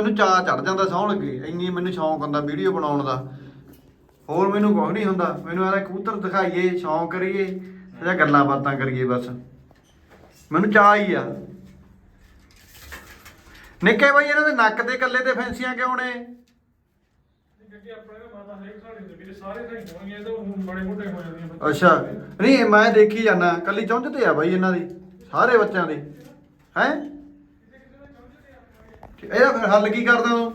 ਮੈਨੂੰ ਚਾਹ ਚੜ ਜਾਂਦਾ ਸੌਣ ਲੱਗੇ ਇੰਨੀ ਮੈਨੂੰ ਸ਼ੌਂਕ ਹੁੰਦਾ ਵੀਡੀਓ ਬਣਾਉਣ ਦਾ। ਹੋਰ ਮੈਨੂੰ ਕੁਝ ਨਹੀਂ ਹੁੰਦਾ, ਮੈਨੂੰ ਆਦਾ ਕਬੂਤਰ ਦਿਖਾਈਏ, ਸ਼ੌਂਕ ਕਰੀਏ ਜਾਂ ਗੱਲਾਂ ਬਾਤਾਂ ਕਰੀਏ ਬਸ। ਮੈਨੂੰ ਚਾਹ ਹੀ ਆ। ਨਿੱਕੇ ਬਾਈ ਇਹਨਾਂ ਦੇ ਨੱਕ ਤੇ ਕੱਲੇ ਤੇ ਫੈਂਸੀਆਂ ਕਿਉਂ ਨੇ? ਅੱਛਾ, ਨਹੀਂ, ਮੈਂ ਦੇਖੀ ਜਾਣਾ ਕੱਲੀ ਚੁੰਝ ਤੇ ਆ ਬਾਈ ਇਹਨਾਂ ਦੀ, ਸਾਰੇ ਬੱਚਿਆਂ ਦੇ, ਹੈ? ਇਹਦਾ ਫਿਰ ਹੱਲ ਕੀ ਕਰਦਾ ਤੂੰ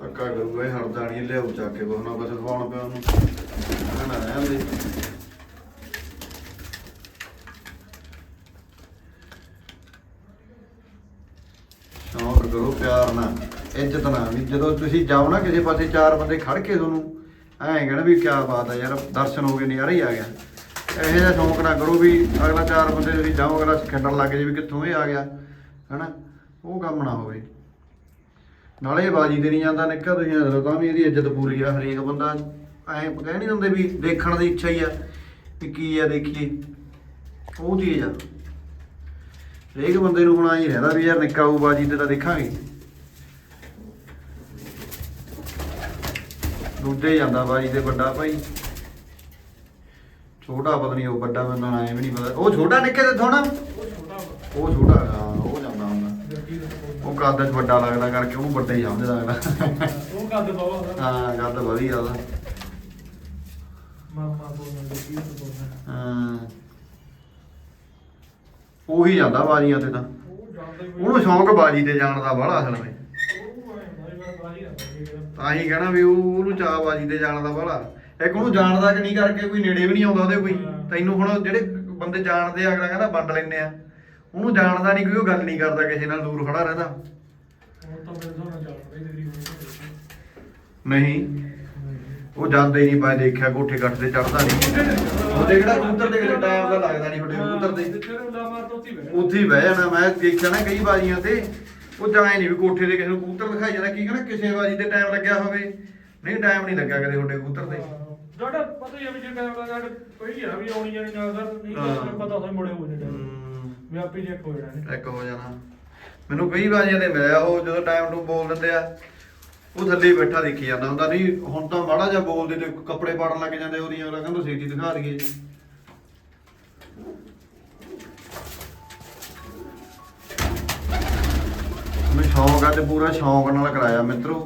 ਪੱਕਾ ਕਰੂਗਾ, ਇਹ ਹੜਦਾ ਨਹੀਂ ਲਿਆਉ ਚੱਕ ਕੇ ਕੁਛ ਨਾ ਕੁਛ ਖਵਾਉਣ ਪਿਆ ਉਹਨੂੰ। ਕਹਿਣਾ ਰਹਿਣ ਦੇ। ਸ਼ੌਂਕ ਕਰੋ, ਪਿਆਰ ਨਾਲ, ਇੱਜ਼ਤ ਨਾਲ। ਵੀ ਜਦੋਂ ਤੁਸੀਂ ਜਾਓ ਨਾ ਕਿਸੇ ਪਾਸੇ, ਚਾਰ ਬੰਦੇ ਖੜ ਕੇ ਤੁਹਾਨੂੰ, ਐਂ ਕਹਿਣਾ ਵੀ ਕਿਆ ਬਾਤ ਆ ਯਾਰ, ਦਰਸ਼ਨ ਹੋ ਗਏ, ਨਜ਼ਾਰਾ ਹੀ ਆ ਗਿਆ ਇਹੋ ਜਿਹਾ ਸ਼ੌਂਕ ਨਾ ਕਰੋ ਵੀ ਅਗਲਾ ਚਾਰ ਬੰਦੇ ਤੁਸੀਂ ਜਾਓ, ਅਗਲਾ ਖੇਡਣ ਲੱਗ ਜੇ ਵੀ ਕਿੱਥੋਂ ਇਹ ਆ ਗਿਆ, ਹਨਾ? ਉਹ ਕੰਮ ਨਾ ਹੋਵੇ। ਨਾਲੇ ਬਾਜੀ ਤੇ ਨਹੀਂ ਜਾਂਦਾ, ਨਿੱਕਾ ਤੁਸੀਂ ਦੱਸੋ ਤਾਂ ਵੀ ਇਹਦੀ ਇੱਜ਼ਤ ਪੂਰੀ ਆ ਹਰੇਕ ਬੰਦਾ। ਐਂ ਕਹਿ ਨਹੀਂ ਦਿੰਦੇ ਵੀ ਦੇਖਣ ਦੀ ਇੱਛਾ ਹੀ ਆ ਵੀ ਕੀ ਆ ਦੇਖੀਏ। ਉਹ ਚੀਜ਼ ਆ। ਹਰੇਕ ਬੰਦੇ ਨੂੰ ਹੁਣ ਆਈ ਰਹਿੰਦਾ ਵੀ ਯਾਰ ਨਿੱਕਾ ਉਹ ਬਾਜੀ ਤੇ ਤਾਂ ਦੇਖਾਂਗੇ। ਦੂਜੇ ਜਾਂਦਾ ਬਾਜੀ ਤੇ ਵੱਡਾ ਭਾਈ। ਛੋਟਾ ਪਤਾ ਨਹੀਂ ਉਹ ਵੱਡਾ ਮੈਨੂੰ ਐ ਵੀ ਨਹੀਂ ਪਤਾ। ਉਹ ਛੋਟਾ ਨਿੱਕੇ ਤੇ ਥੋੜਾ ਉਹ ਛੋਟਾ। ਉਹ ਹਾਂ ਉਹ ਜਾਂਦਾ ਹੁੰਦਾ। ਉਹ ਕੱਦ ਚ ਵੱਡਾ ਲੱਗਦਾ ਕਰਕੇ ਉਹਨੂੰ ਵੱਡਾ ਹੀ ਸਮਝਦਾ ਅਗਲਾ ਉਹ ਕੱਦ ਉਹਦਾ ਹਾਂ ਕੱਦ ਵਧੀਆ ਉਹਦਾ। ਮਾਮਾ ਬੋਲਣਾ ਹਾਂ। ਉਹੀ ਜਾਂਦਾ ਬਾਜੀਆਂ ਤੇ ਤਾਂ। ਉਹ ਉਹਨੂੰ ਸ਼ੌਂਕ ਬਾਜੀ ਤੇ ਜਾਣ ਦਾ ਬੜਾ ਅਸਲ ਵਿੱਚ ਉਹ ਤਾਂ ਹੀ ਕਹਿਣਾ ਵੀ ਉਹ ਉਹਨੂੰ ਚਾਹ ਬਾਜੀ ਤੇ ਜਾਣ ਦਾ ਬੜਾ। ਇੱਕ ਉਹਨੂੰ ਜਾਣਦਾ ਕਿ ਨਹੀਂ ਕਰਕੇ ਕੋਈ ਨੇੜੇ ਵੀ ਨਹੀਂ ਆਉਂਦਾ ਉਹਦੇ ਕੋਈ। ਤੈਨੂੰ ਹੁਣ ਜਿਹੜੇ ਬੰਦੇ ਜਾਣਦੇ ਆ ਅਗਲਾ ਕਹਿੰਦਾ ਵੰਡ ਲੈਨੇ ਆ। ਉਹਨੂੰ ਜਾਣਦਾ ਨਹੀਂ ਕੋਈ ਉਹ ਗੱਲ ਨਹੀਂ ਕਰਦਾ ਕਿਸੇ ਨਾਲ ਦੂਰ ਖੜਾ ਰਹਿੰਦਾ। ਹੁਣ ਤਾਂ ਮੇਰੇ ਤੋਂ ਜਾਣਦਾ ਹੀ ਤੇਰੀ ਨਹੀਂ। ਉਹ ਜਾਂਦੇ ਹੀ ਨਹੀਂ ਪਾਏ ਦੇਖਿਆ ਕੋਠੇ ਕੱਟ ਤੇ ਚੜਦਾ ਨਹੀਂ ਉਹਦੇ ਕਿਹੜਾ ਕਬੂਤਰ ਦੇ ਕਿਤੇ ਟਾਈਮ ਦਾ ਲੱਗਦਾ ਨਹੀਂ ਵੱਡੇ ਕਬੂਤਰ ਦੇ ਉੱਥੇ ਹੀ ਬਹਿ ਜਾਣਾ। ਮੈਂ ਦੇਖਿਆ ਨਾ ਕਈ ਬਾਜੀਆਂ ਤੇ ਉਹ ਜਾਏ ਨਹੀਂ ਵੀ ਕੋਠੇ ਤੇ ਕਿਸੇ ਨੂੰ ਕਬੂਤਰ ਦਿਖਾਈ ਜਾਂਦਾ। ਕੀ ਕਹਿੰਦਾ ਕਿਸੇ ਬਾਜੀ ਤੇ ਟਾਈਮ ਲੱਗਿਆ ਹੋਵੇ। ਨਹੀਂ ਟਾਈਮ ਨਹੀਂ ਲੱਗਾ ਕਦੇ ਤੁਹਾਡੇ ਕਬੂਤਰ ਤੇ। ਜਿਹੜਾ ਪਤਾ ਹੀ ਆ ਵੀ ਜੇ ਦਾ ਜੜ ਕੋਈ ਆ ਵੀ ਆਉਣੀ ਜਾਣੀ ਨਾਲ ਦਾ ਨਹੀਂ ਤਾਂ ਹਾਂ। ਤੈਨੂੰ ਪਤਾ ਹੋਏ ਮੁੜੇ ਹੋ ਜਾਣਾ। ਹਮ, ਵੀ ਆਪੇ ਚੈੱਕ ਹੋ ਜਾਣਾ ਇੱਕ ਹੋ ਜਾਣਾ। ਮੈਨੂੰ ਕਈ ਬਾਜੀਆਂ ਤੇ ਮਿਲਿਆ ਉਹ ਜਦੋਂ ਟਾਈਮ ਨੂੰ ਬੋਲ ਦਿੰਦੇ ਆ ਉਹ ਥੱਲੇ ਹੀ ਬੈਠਾ ਦੇਖੀ ਜਾਂਦਾ ਹੁੰਦਾ ਨਹੀਂ ਹੁਣ ਤਾਂ ਮਾੜਾ ਜਿਹਾ ਬੋਲਦੇ ਤੇ ਕੱਪੜੇ ਪਾੜਨ ਲੱਗ ਜਾਂਦੇ ਉਹਦੀਆਂ ਅਗਲਾ ਕਹਿੰਦਾ ਸੀਟੀ ਦਿਖਾ ਦਈਏ। ਮੈਂ ਸ਼ੌਂਕ ਆ ਤੇ ਪੂਰਾ ਸ਼ੌਂਕ ਨਾਲ ਕਰਾਇਆ ਮਿੱਤਰੋ।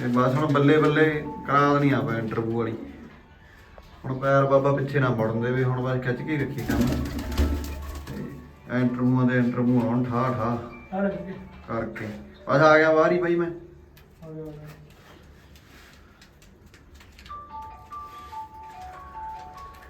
ਤੇ ਬਸ ਹੁਣ ਬੱਲੇ ਬੱਲੇ ਕਰਾ ਦੇਣੀ ਆਪਾਂ ਇੰਟਰਵਿਊ ਵਾਲੀ। ਹੁਣ ਪੈਰ ਬਾਬਾ ਪਿੱਛੇ ਨਾ ਮੁੜਨ ਦੇਵੇ ਹੁਣ ਬਸ ਖਿੱਚ ਕੇ ਹੀ ਰੱਖੀ ਕੰਮ। ਤੇ ਇੰਟਰਵਿਊਆਂ ਦੇ ਇੰਟਰਵਿਊ ਆਉਣ ਠਾ ਠਾ ਕਰਕੇ। ਬਸ ਆ ਗਿਆ ਬਾਹਰ ਹੀ ਬਾਈ ਮੈਂ।